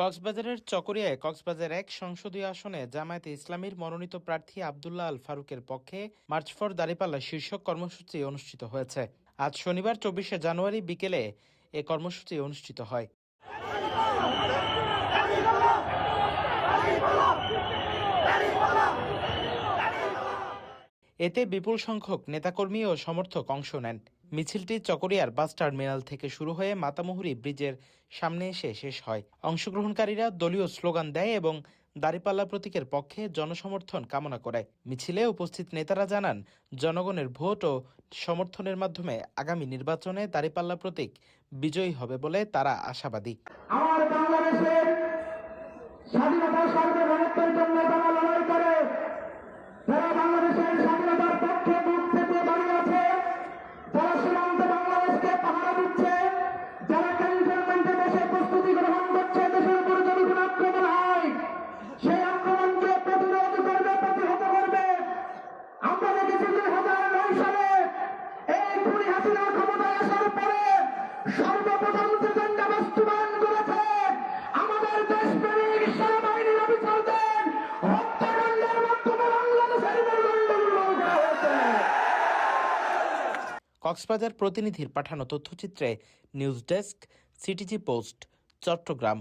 কক্সবাজারের চকরিয়ায় কক্সবাজার এক সংসদীয় আসনে জামায়াতে ইসলামীর মনোনীত প্রার্থী আবদুল্লাহ আল ফারুকের পক্ষে মার্চ ফর দাঁড়িপাল্লা শীর্ষক কর্মসূচি অনুষ্ঠিত হয়েছে। আজ শনিবার, চব্বিশে জানুয়ারি বিকেলে এ কর্মসূচি অনুষ্ঠিত হয়। এতে বিপুল সংখ্যক নেতাকর্মী ও সমর্থক অংশ নেন। মিছিলটি চকরিয়ার বাস টার্মিনাল থেকে শুরু হয়ে মাতামুহুরী ব্রিজের সামনে এসে শেষ হয়। অংশগ্রহণকারীরা দলীয় স্লোগান দেয় এবং দাঁড়িপাল্লা প্রতীকের পক্ষে জনসমর্থন কামনা করে। মিছিলে উপস্থিত নেতারা জানান, জনগণের ভোট ও সমর্থনের মাধ্যমে আগামী নির্বাচনে দাঁড়িপাল্লা প্রতীক বিজয়ী হবে বলে তারা আশাবাদী। আমার বাংলাদেশের স্বাধীনতা জন্য লড়াই করে কক্সবাজার প্রতিনিধির পাঠানো তথ্যচিত্রে news desk CTG post Chattogram.